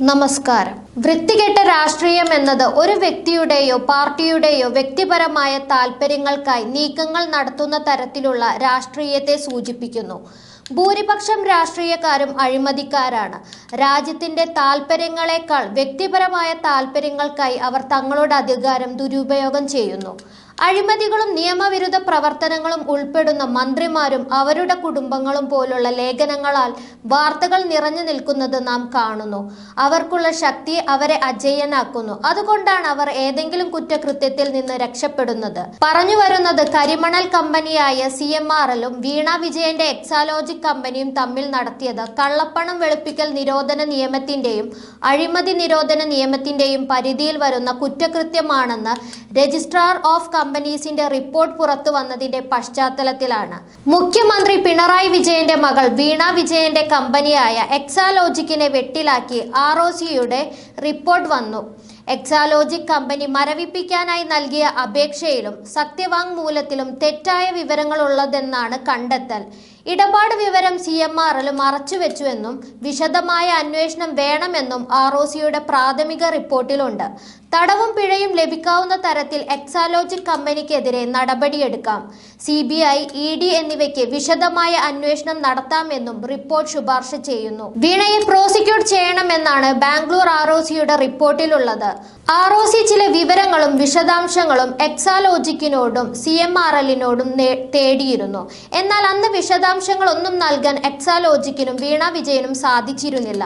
നമസ്കാരം. വൃത്തികെട്ട രാഷ്ട്രീയം എന്നത് ഒരു വ്യക്തിയുടെയോ പാർട്ടിയുടെയോ വ്യക്തിപരമായ താൽപ്പര്യങ്ങൾക്കായി നീക്കങ്ങൾ നടത്തുന്ന തരത്തിലുള്ള രാഷ്ട്രീയത്തെ സൂചിപ്പിക്കുന്നു. ഭൂരിപക്ഷം രാഷ്ട്രീയക്കാരും അഴിമതിക്കാരാണ്. രാജ്യത്തിന്റെ താൽപ്പര്യങ്ങളെക്കാൾ വ്യക്തിപരമായ താൽപ്പര്യങ്ങൾക്കായി അവർ തങ്ങളുടെ അധികാരം ദുരുപയോഗം ചെയ്യുന്നു. അഴിമതികളും നിയമവിരുദ്ധ പ്രവർത്തനങ്ങളും ഉൾപ്പെടുന്ന മന്ത്രിമാരും അവരുടെ കുടുംബങ്ങളും പോലുള്ള ലേഖനങ്ങളാൽ വാർത്തകൾ നിറഞ്ഞു നിൽക്കുന്നത് നാം കാണുന്നു. അവർക്കുള്ള ശക്തി അവരെ അജയ്യനാക്കുന്നു അതുകൊണ്ടാണ് അവർ ഏതെങ്കിലും കുറ്റകൃത്യത്തിൽ നിന്ന് രക്ഷപ്പെടുന്നത്. പറഞ്ഞു വരുന്നത് കരിമണൽ കമ്പനിയായ സി എം ആർ എല്ലും വീണ വിജയന്റെ എക്സാലോജിക് കമ്പനിയും തമ്മിൽ നടത്തിയത് കള്ളപ്പണം വെളുപ്പിക്കൽ നിരോധന നിയമത്തിന്റെയും അഴിമതി നിരോധന നിയമത്തിന്റെയും പരിധിയിൽ വരുന്ന കുറ്റകൃത്യമാണെന്ന് രജിസ്ട്രാർ ഓഫ് കമ്പനീസിന്റെ റിപ്പോർട്ട് പുറത്തു വന്നതിന്റെ പശ്ചാത്തലത്തിലാണ്. മുഖ്യമന്ത്രി പിണറായി വിജയന്റെ മകൾ വീണ വിജയന്റെ കമ്പനിയായ എക്സാലോജിക്കിനെ വെട്ടിലാക്കി ആർ ഒ സിയുടെ റിപ്പോർട്ട് വന്നു. എക്സാലോജിക് കമ്പനി മരവിപ്പിക്കാനായി നൽകിയ അപേക്ഷയിലും സത്യവാങ്മൂലത്തിലും തെറ്റായ വിവരങ്ങളുള്ളതെന്നാണ് കണ്ടെത്തൽ. ഇടപാട് വിവരം സി എം ആർ എൽ മറച്ചുവെച്ചുവെന്നും വിശദമായ അന്വേഷണം വേണമെന്നും ആർ ഒ സിയുടെ പ്രാഥമിക റിപ്പോർട്ടിലുണ്ട്. തടവും പിഴയും ലഭിക്കാവുന്ന തരത്തിൽ എക്സാലോജിക് കമ്പനിക്കെതിരെ നടപടിയെടുക്കാം. C B I E D എന്നിവയ്ക്ക് വിശദമായ അന്വേഷണം നടത്താമെന്നും റിപ്പോർട്ട് ശുപാർശ ചെയ്യുന്നു. വീണയെ പ്രോസിക്യൂട്ട് ചെയ്യണമെന്നാണ് ബാംഗ്ലൂർ ആർ ഒ സിയുടെ റിപ്പോർട്ടിലുള്ളത്. ആർ ഒ സി ചില വിവരങ്ങളും വിശദാംശങ്ങളും എക്സാലോജിക്കിനോടും സി എം ആർ എല്ലിനോടും തേടിയിരുന്നു. എന്നാൽ അന്ന് വിശദാംശങ്ങളൊന്നും നൽകാൻ എക്സാലോജിക്കിനും വീണ വിജയനും സാധിച്ചിരുന്നില്ല.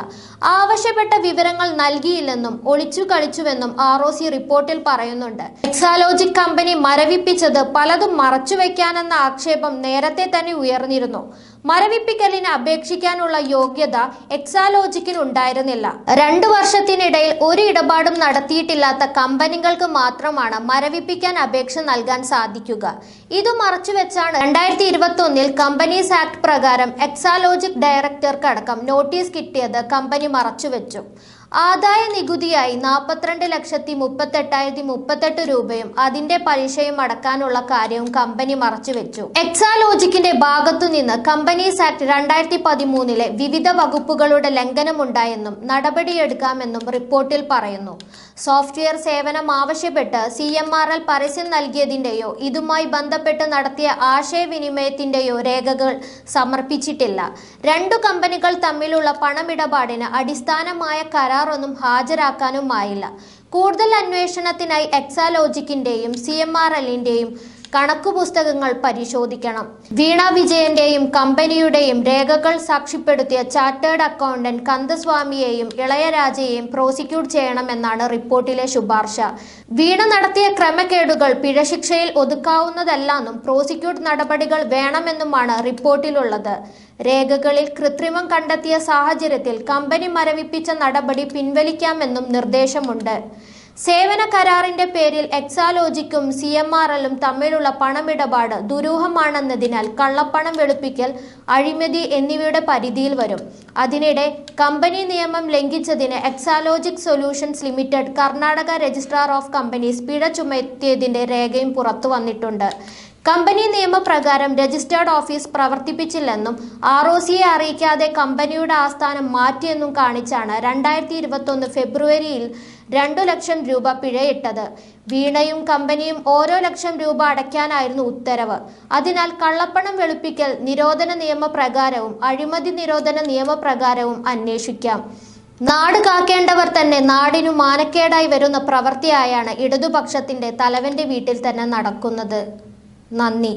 ആവശ്യപ്പെട്ട വിവരങ്ങൾ നൽകിയില്ലെന്നും ഒളിച്ചു കളിച്ചുവെന്നും ആർ ഒ സി റിപ്പോർട്ടിൽ പറയുന്നുണ്ട്. എക്സാലോജിക് കമ്പനി മരവിപ്പിച്ചത് പലതും മറച്ചുവെക്കാനെന്ന ആക്ഷേപം നേരത്തെ തന്നെ ഉയർന്നിരുന്നു. മരവിപ്പിക്കലിന് അപേക്ഷിക്കാനുള്ള യോഗ്യത എക്സാലോജിക്കിന് ഉണ്ടായിരുന്നില്ല. രണ്ടു വർഷത്തിനിടയിൽ ഒരു ഇടപാടും നടത്തിയിട്ടില്ലാത്ത കമ്പനികൾക്ക് മാത്രമാണ് മരവിപ്പിക്കാൻ അപേക്ഷ നൽകാൻ സാധിക്കുക. ഇത് മറച്ചുവെച്ചാണ് രണ്ടായിരത്തി ഇരുപത്തി ഒന്നിൽ കമ്പനീസ് ആക്ട് പ്രകാരം എക്സാലോജിക് ഡയറക്ടർക്ക് അടക്കം നോട്ടീസ് കിട്ടിയത് കമ്പനി മറച്ചുവെച്ചു. ആദായ നികുതിയായി നാൽപ്പത്തിരണ്ട് ലക്ഷത്തി മുപ്പത്തെട്ടായിരത്തി മുപ്പത്തെട്ട് രൂപയും അതിന്റെ പലിശയും അടക്കാനുള്ള കാര്യവും കമ്പനി മറച്ചുവെച്ചു എക്സാലോജിക്കിന്റെ ഭാഗത്തുനിന്ന് കമ്പനീസ് ആക്ട് രണ്ടായിരത്തി പതിമൂന്നിലെ വിവിധ വകുപ്പുകളുടെ ലംഘനമുണ്ടായെന്നും നടപടിയെടുക്കാമെന്നും റിപ്പോർട്ടിൽ പറയുന്നു. സോഫ്റ്റ്വെയർ സേവനം ആവശ്യപ്പെട്ട് സി എം ആർ എൽ പരസ്യം നൽകിയതിന്റെയോ ഇതുമായി ബന്ധപ്പെട്ട് നടത്തിയ ആശയവിനിമയത്തിന്റെയോ രേഖകൾ സമർപ്പിച്ചിട്ടില്ല. രണ്ടു കമ്പനികൾ തമ്മിലുള്ള പണമിടപാടിന് അടിസ്ഥാനമായ കരാറൊന്നും ഹാജരാക്കാനുമായില്ല. കൂടുതൽ അന്വേഷണത്തിനായി എക്സാലോജിക്കിന്റെയും സി എം ആർ എല്ലിന്റെയും കണക്കു പുസ്തകങ്ങൾ പരിശോധിക്കണം. വീണ വിജയന്റെയും കമ്പനിയുടെയും രേഖകൾ സാക്ഷ്യപ്പെടുത്തിയ ചാർട്ടേഡ് അക്കൗണ്ടന്റ് കന്ദസ്വാമിയെയും ഇളയരാജയെയും പ്രോസിക്യൂട്ട് ചെയ്യണമെന്നാണ് റിപ്പോർട്ടിലെ ശുപാർശ. വീണ നടത്തിയ ക്രമക്കേടുകൾ പിഴശിക്ഷയിൽ ഒതുക്കാവുന്നതല്ലെന്നും പ്രോസിക്യൂട്ട് നടപടികൾ വേണമെന്നുമാണ് റിപ്പോർട്ടിലുള്ളത്. രേഖകളിൽ കൃത്രിമം കണ്ടെത്തിയ സാഹചര്യത്തിൽ കമ്പനി മരവിപ്പിച്ച നടപടി പിൻവലിക്കാമെന്നും നിർദ്ദേശമുണ്ട്. സേവന കരാറിന്റെ പേരിൽ എക്സാലോജിക്കും സി എം ആർ എല്ലും തമ്മിലുള്ള പണമിടപാട് ദുരൂഹമാണെന്നതിനാൽ കള്ളപ്പണം വെളുപ്പിക്കൽ അഴിമതി എന്നിവയുടെ പരിധിയിൽ വരും. അതിനിടെ കമ്പനി നിയമം ലംഘിച്ചതിന് Exalogic solutions limited Karnataka registrar of companies പിഴ ചുമത്തിയതിന്റെ രേഖയും പുറത്തു വന്നിട്ടുണ്ട്. കമ്പനി നിയമപ്രകാരം രജിസ്റ്റേർഡ് ഓഫീസ് പ്രവർത്തിപ്പിച്ചില്ലെന്നും ആർ ഒ സിയെ അറിയിക്കാതെ കമ്പനിയുടെ ആസ്ഥാനം മാറ്റിയെന്നും കാണിച്ചാണ് രണ്ടായിരത്തി ഇരുപത്തൊന്ന് ഫെബ്രുവരിയിൽ രണ്ടു ലക്ഷം രൂപ പിഴയിട്ടത്. വീണയും കമ്പനിയും ഓരോ ലക്ഷം രൂപ അടയ്ക്കാനായിരുന്നു ഉത്തരവ്. അതിനാൽ കള്ളപ്പണം വെളുപ്പിക്കൽ നിരോധന നിയമപ്രകാരവും അഴിമതി നിരോധന നിയമപ്രകാരവും അന്വേഷിക്കാം. നാട് കാക്കേണ്ടവർ തന്നെ നാടിനു മാനക്കേടായി വരുന്ന പ്രവൃത്തിയായാണ് ഇടതുപക്ഷത്തിന്റെ തലവന്റെ വീട്ടിൽ തന്നെ നടക്കുന്നത്. നന്ദി